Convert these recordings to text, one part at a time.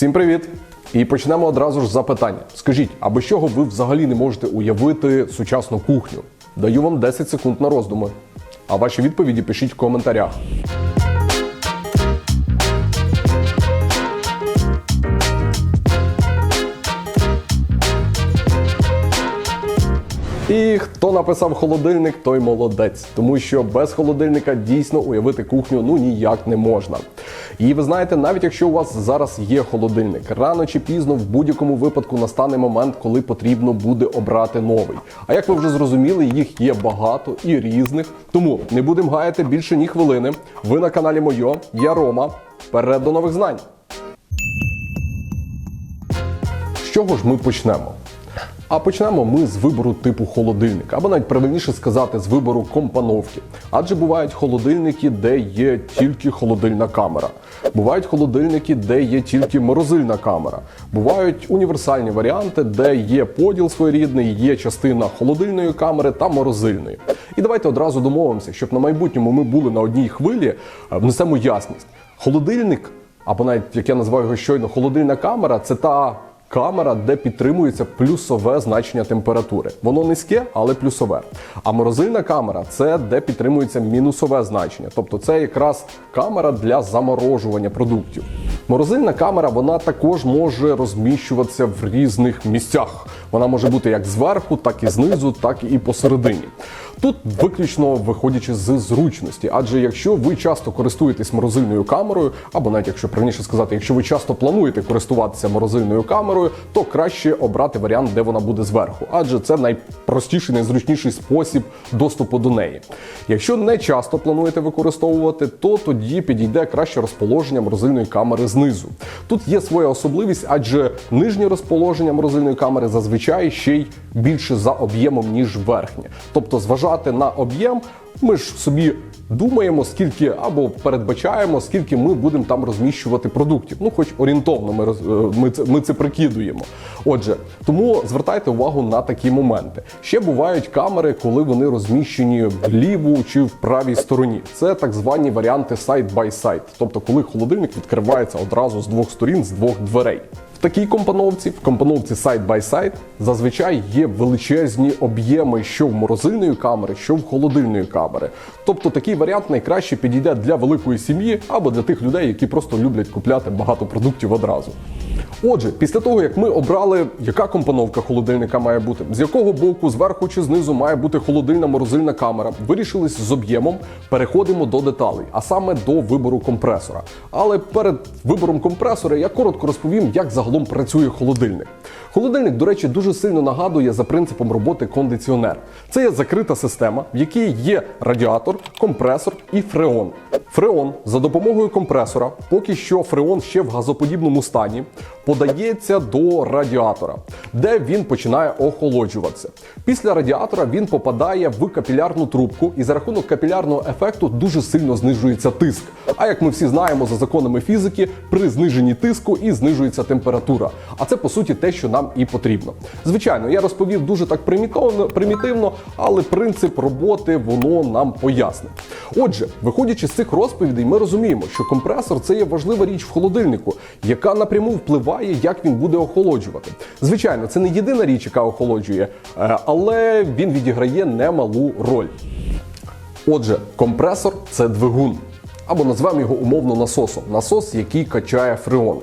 Всім привіт! І почнемо одразу ж з запитання. Скажіть, а без чого ви взагалі не можете уявити сучасну кухню? Даю вам 10 секунд на роздуми. А ваші відповіді пишіть в коментарях. І хто написав холодильник, той молодець, тому що без холодильника дійсно уявити кухню ну ніяк не можна. І ви знаєте, навіть якщо у вас зараз є холодильник, рано чи пізно в будь-якому випадку настане момент, коли потрібно буде обрати новий. А як ви вже зрозуміли, їх є багато і різних. Тому не будемо гаяти більше ні хвилини. Ви на каналі Мойо, я Рома. Вперед до нових знань. З чого ж ми почнемо? А почнемо ми з вибору типу холодильника, або навіть правильніше сказати, з вибору компоновки. Адже бувають холодильники, де є тільки холодильна камера. Бувають холодильники, де є тільки морозильна камера. Бувають універсальні варіанти, де є поділ своєрідний, є частина холодильної камери та морозильної. І давайте одразу домовимося, щоб на майбутньому ми були на одній хвилі, е, внесемо ясність. Холодильник, або навіть як я називаю його щойно, холодильна камера це та камера, де підтримується плюсове значення температури. Воно низьке, але плюсове. А морозильна камера це де підтримується мінусове значення. Тобто це якраз камера для заморожування продуктів. Морозильна камера вона також може розміщуватися в різних місцях. Вона може бути як зверху, так і знизу, так і посередині. Тут виключно виходячи з зручності, адже якщо ви часто користуєтесь морозильною камерою, або навіть якщо правильніше сказати, якщо ви часто плануєте користуватися морозильною камерою, то краще обрати варіант, де вона буде зверху, адже це найпростіший, найзручніший спосіб доступу до неї. Якщо не часто плануєте використовувати, то тоді підійде краще розположення морозильної камери знизу. Тут є своя особливість, адже нижнє розположення морозильної камери зазвичай ще й більше за об'ємом, ніж верхнє. Тобто, зважати на об'єм, ми ж собі думаємо, скільки або передбачаємо, скільки ми будемо там розміщувати продуктів. Ну, хоч орієнтовно ми, е, ми, це, ми це прикидуємо. Отже, тому звертайте увагу на такі моменти. Ще бувають камери, коли вони розміщені в ліву чи в правій стороні. Це так звані варіанти side-by-side, тобто коли холодильник відкривається одразу з двох сторін, з двох дверей. Такій компоновці, в компоновці side by side, зазвичай є величезні об'єми що в морозильної камери, що в холодильної камери. Тобто такий варіант найкраще підійде для великої сім'ї або для тих людей, які просто люблять купляти багато продуктів одразу. Отже, після того як ми обрали, яка компоновка холодильника має бути, з якого боку, зверху чи знизу має бути холодильна морозильна камера, вирішились з об'ємом, переходимо до деталей, а саме до вибору компресора. Але перед вибором компресора я коротко розповім, як загалом працює холодильник. Холодильник, до речі, дуже сильно нагадує за принципом роботи кондиціонер. Це є закрита система, в якій є радіатор, компресор і фреон. Фреон за допомогою компресора, поки що фреон ще в газоподібному стані, подається до радіатора, де він починає охолоджуватися. Після радіатора він попадає в капілярну трубку, і за рахунок капілярного ефекту дуже сильно знижується тиск. А як ми всі знаємо за законами фізики, при зниженні тиску і знижується температура. А це по суті те, що нам і потрібно. Звичайно, я розповів дуже так примітивно, примітивно, але принцип роботи воно нам пояснить. Отже, виходячи з цих розповідей, ми розуміємо, що компресор це є важлива річ в холодильнику, яка напряму впливає, як він буде охолоджувати. Звичайно, це не єдина річ, яка охолоджує, е, але він відіграє немалу роль. Отже, компресор це двигун. Або назвемо його умовно насосом. Насос, який качає фреон.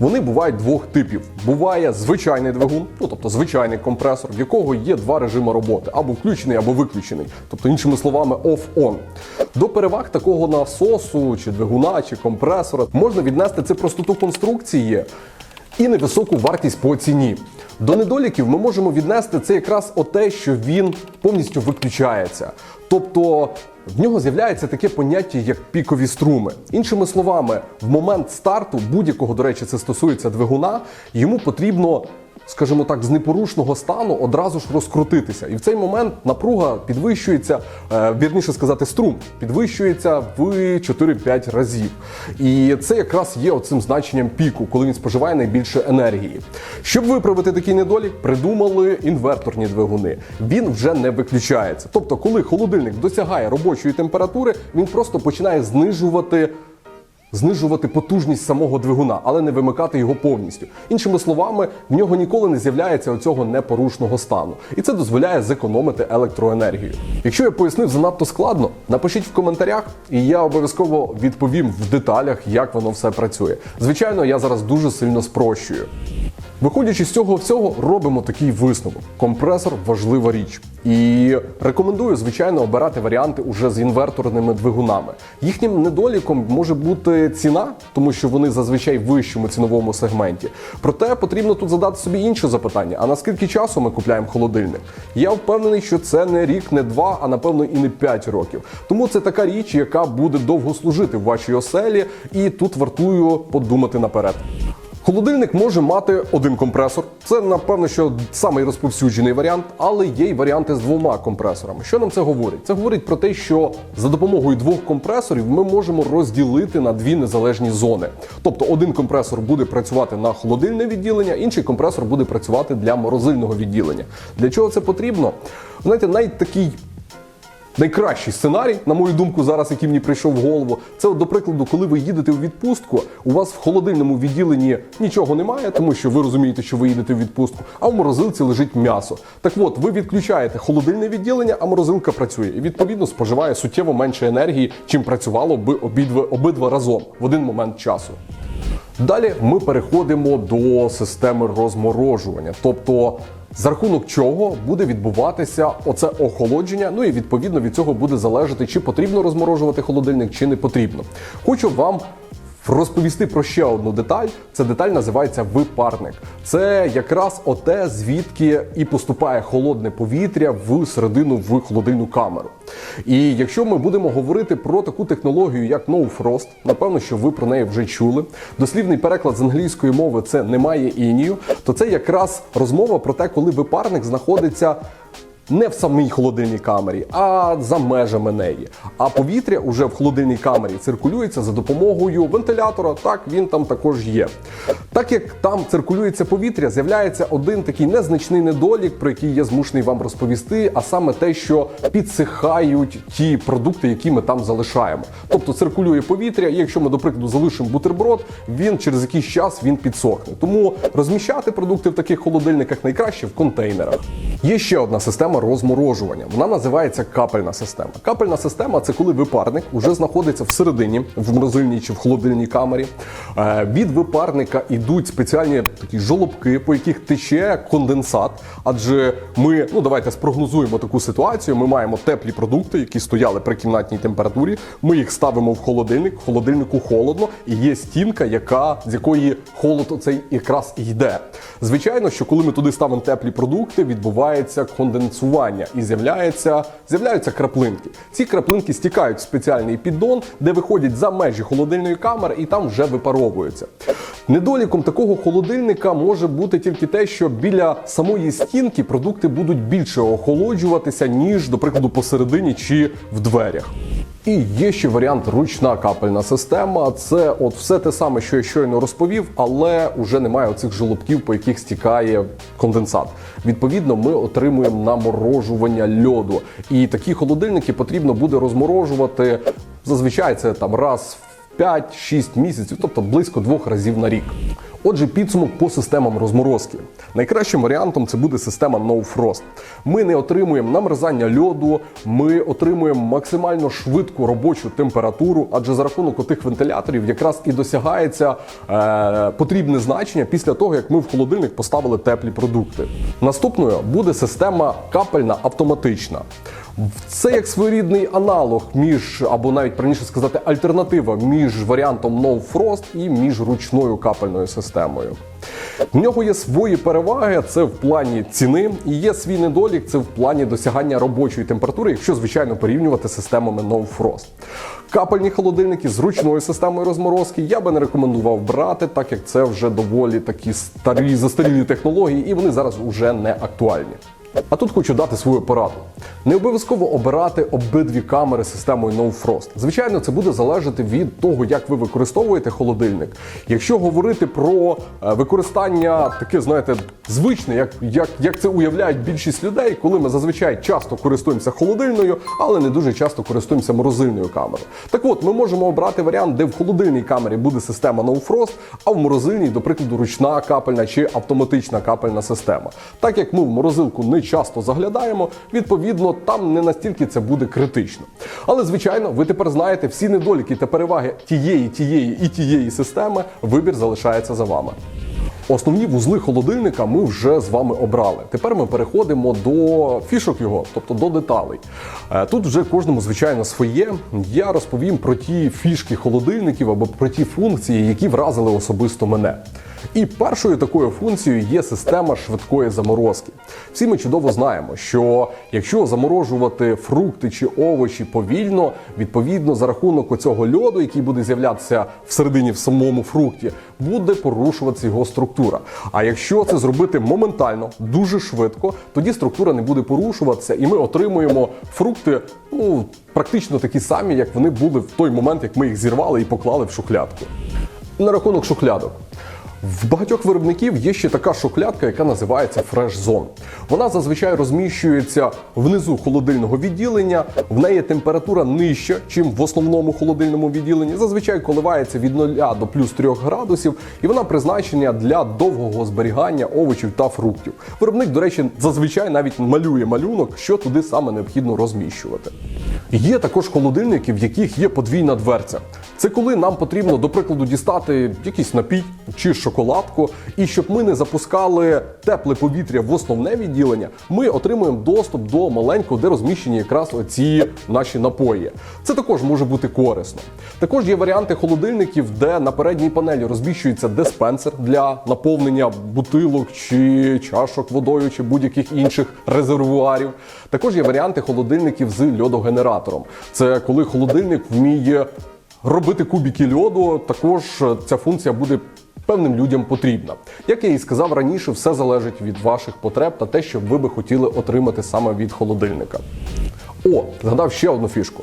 Вони бувають двох типів. Буває звичайний двигун, ну тобто звичайний компресор, в якого є два режими роботи: або включений, або виключений. Тобто, іншими словами, off-on. До переваг такого насосу, чи двигуна, чи компресора можна віднести це простоту конструкції і невисоку вартість по ціні. До недоліків ми можемо віднести це якраз оте, що він повністю виключається. Тобто в нього з'являється таке поняття, як пікові струми. Іншими словами, в момент старту будь-якого, до речі, це стосується двигуна, йому потрібно. Скажімо так, з непорушного стану одразу ж розкрутитися, і в цей момент напруга підвищується, е, вірніше сказати, струм підвищується в 4-5 разів. І це якраз є оцим значенням піку, коли він споживає найбільше енергії. Щоб виправити такий недолік, придумали інверторні двигуни. Він вже не виключається. Тобто, коли холодильник досягає робочої температури, він просто починає знижувати знижувати потужність самого двигуна, але не вимикати його повністю. Іншими словами, в нього ніколи не з'являється оцього непорушного стану, і це дозволяє зекономити електроенергію. Якщо я пояснив занадто складно, напишіть в коментарях, і я обов'язково відповім в деталях, як воно все працює. Звичайно, я зараз дуже сильно спрощую. Виходячи з цього всього, робимо такий висновок. Компресор важлива річ. І рекомендую, звичайно, обирати варіанти уже з інверторними двигунами. Їхнім недоліком може бути ціна, тому що вони зазвичай в вищому ціновому сегменті. Проте потрібно тут задати собі інше запитання: а наскільки часу ми купляємо холодильник? Я впевнений, що це не рік, не два, а напевно і не п'ять років. Тому це така річ, яка буде довго служити в вашій оселі, і тут вартую подумати наперед. Холодильник може мати один компресор. Це напевно, що самий розповсюджений варіант, але є й варіанти з двома компресорами. Що нам це говорить? Це говорить про те, що за допомогою двох компресорів ми можемо розділити на дві незалежні зони. Тобто один компресор буде працювати на холодильне відділення, інший компресор буде працювати для морозильного відділення. Для чого це потрібно? Знаєте, навіть такий Найкращий сценарій, на мою думку, зараз, який мені прийшов в голову, це, до прикладу, коли ви їдете у відпустку, у вас в холодильному відділенні нічого немає, тому що ви розумієте, що ви їдете у відпустку, а в морозилці лежить м'ясо. Так от, ви відключаєте холодильне відділення, а морозилка працює і відповідно споживає суттєво менше енергії, чим працювало би обидва, обидва разом в один момент часу. Далі ми переходимо до системи розморожування, тобто за рахунок чого буде відбуватися оце охолодження. Ну і відповідно від цього буде залежати, чи потрібно розморожувати холодильник, чи не потрібно. Хочу вам розповісти про ще одну деталь. Ця деталь називається випарник. Це якраз оте, звідки і поступає холодне повітря в середину в холодильну камеру. І якщо ми будемо говорити про таку технологію, як No Frost, напевно, що ви про неї вже чули. Дослівний переклад з англійської мови це немає інію, то це якраз розмова про те, коли випарник знаходиться не в самій холодильній камері, а за межами неї. А повітря уже в холодильній камері циркулюється за допомогою вентилятора. Так він там також є. Так як там циркулюється повітря, з'являється один такий незначний недолік, про який я змушений вам розповісти, а саме те, що підсихають ті продукти, які ми там залишаємо. Тобто циркулює повітря, і якщо ми, до прикладу, залишимо бутерброд, він через якийсь час він підсохне. Тому розміщати продукти в таких холодильниках найкраще в контейнерах. Є ще одна система розморожування. Вона називається капельна система. Капельна система це коли випарник вже знаходиться всередині, в морозильній чи в холодильній камері. Е, Від випарника йдуть спеціальні такі жолобки, по яких тече конденсат. Адже ми, ну давайте спрогнозуємо таку ситуацію. Ми маємо теплі продукти, які стояли при кімнатній температурі. Ми їх ставимо в холодильник. В холодильнику холодно, і є стінка, яка з якої холод оцей якраз йде. Звичайно, що коли ми туди ставимо теплі продукти, відбувається конденсування і з'являється, з'являються краплинки. Ці краплинки стікають в спеціальний піддон, де виходять за межі холодильної камери і там вже випаровуються. Недоліком такого холодильника може бути тільки те, що біля самої стінки продукти будуть більше охолоджуватися, ніж, до прикладу, посередині чи в дверях. І є ще варіант ручна капельна система. Це от все те саме, що я щойно розповів, але вже немає оцих жолобків, по яких стікає конденсат. Відповідно, ми отримуємо наморожування льоду. І такі холодильники потрібно буде розморожувати. Зазвичай це там раз в 5-6 місяців, тобто близько двох разів на рік. Отже, підсумок по системам розморозки. Найкращим варіантом це буде система No Frost. Ми не отримуємо намерзання льоду, ми отримуємо максимально швидку робочу температуру, адже за рахунок отих вентиляторів якраз і досягається е, потрібне значення після того, як ми в холодильник поставили теплі продукти. Наступною буде система капельна автоматична. Це як своєрідний аналог між, або навіть правильніше сказати, альтернатива між варіантом No Frost і між ручною капельною системою. В нього є свої переваги, це в плані ціни, і є свій недолік, це в плані досягання робочої температури, якщо звичайно порівнювати з системами No Frost. Капельні холодильники з ручною системою розморозки я би не рекомендував брати, так як це вже доволі такі старі застарілі технології, і вони зараз вже не актуальні. А тут хочу дати свою пораду. Не обов'язково обирати обидві камери системою No Frost. Звичайно, це буде залежати від того, як ви використовуєте холодильник. Якщо говорити про е, використання таке, знаєте, звичне, як, як, як це уявляють більшість людей, коли ми зазвичай часто користуємося холодильною, але не дуже часто користуємося морозильною камерою. Так от, ми можемо обрати варіант, де в холодильній камері буде система No Frost, а в морозильній, до прикладу, ручна капельна чи автоматична капельна система. Так як ми в морозилку не часто заглядаємо, відповідно, там не настільки це буде критично. Але звичайно, ви тепер знаєте всі недоліки та переваги тієї, тієї і тієї системи. Вибір залишається за вами. Основні вузли холодильника ми вже з вами обрали. Тепер ми переходимо до фішок його, тобто до деталей. Е, Тут вже кожному, звичайно, своє. Я розповім про ті фішки холодильників або про ті функції, які вразили особисто мене. І першою такою функцією є система швидкої заморозки. Всі ми чудово знаємо, що якщо заморожувати фрукти чи овочі повільно, відповідно за рахунок оцього льоду, який буде з'являтися всередині в самому фрукті, буде порушуватися його структура. А якщо це зробити моментально, дуже швидко, тоді структура не буде порушуватися, і ми отримуємо фрукти ну практично такі самі, як вони були в той момент, як ми їх зірвали і поклали в шухлядку. На рахунок шухлядок. В багатьох виробників є ще така шухлядка, яка називається Fresh Zone. Вона зазвичай розміщується внизу холодильного відділення. В неї температура нижча, чим в основному холодильному відділенні. Зазвичай коливається від 0 до плюс 3 градусів, і вона призначена для довгого зберігання овочів та фруктів. Виробник, до речі, зазвичай навіть малює малюнок, що туди саме необхідно розміщувати. Є також холодильники, в яких є подвійна дверця. Це коли нам потрібно, до прикладу, дістати якийсь напій чи шоколадку, і щоб ми не запускали тепле повітря в основне відділення, ми отримуємо доступ до маленького, де розміщені якраз оці наші напої. Це також може бути корисно. Також є варіанти холодильників, де на передній панелі розміщується диспенсер для наповнення бутилок чи чашок водою, чи будь-яких інших резервуарів. Також є варіанти холодильників з льодогенератором. Це коли холодильник вміє робити кубики льоду, також ця функція буде певним людям потрібна. Як я і сказав раніше, все залежить від ваших потреб та те, що ви би хотіли отримати саме від холодильника. О, згадав ще одну фішку.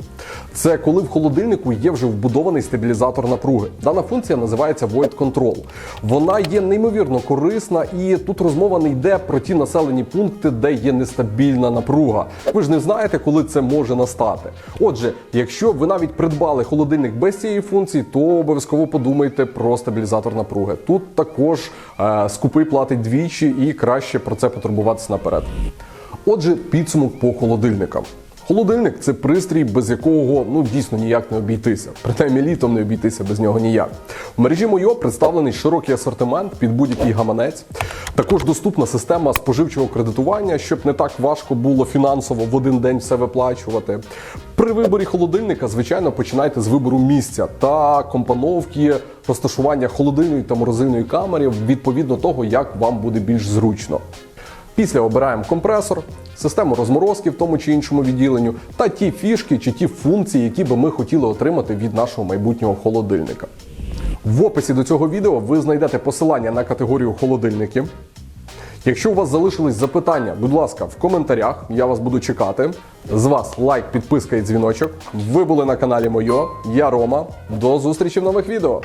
Це коли в холодильнику є вже вбудований стабілізатор напруги. Дана функція називається Void Control. Вона є неймовірно корисна, і тут розмова не йде про ті населені пункти, де є нестабільна напруга. Ви ж не знаєте, коли це може настати. Отже, якщо ви навіть придбали холодильник без цієї функції, то обов'язково подумайте про стабілізатор напруги. Тут також е, скупий платить двічі і краще про це потурбуватися наперед. Отже, підсумок по холодильникам. Холодильник це пристрій, без якого ну дійсно ніяк не обійтися. Принаймні літом не обійтися без нього ніяк. В мережі Мойо представлений широкий асортимент під будь-який гаманець. Також доступна система споживчого кредитування, щоб не так важко було фінансово в один день все виплачувати. При виборі холодильника, звичайно, починайте з вибору місця та компоновки розташування холодильної та морозильної камери відповідно того, як вам буде більш зручно. Після обираємо компресор, систему розморозки в тому чи іншому відділенню та ті фішки чи ті функції, які би ми хотіли отримати від нашого майбутнього холодильника. В описі до цього відео ви знайдете посилання на категорію холодильники. Якщо у вас залишились запитання, будь ласка, в коментарях, я вас буду чекати. З вас лайк, підписка і дзвіночок. Ви були на каналі Мойо. Я Рома. До зустрічі в нових відео.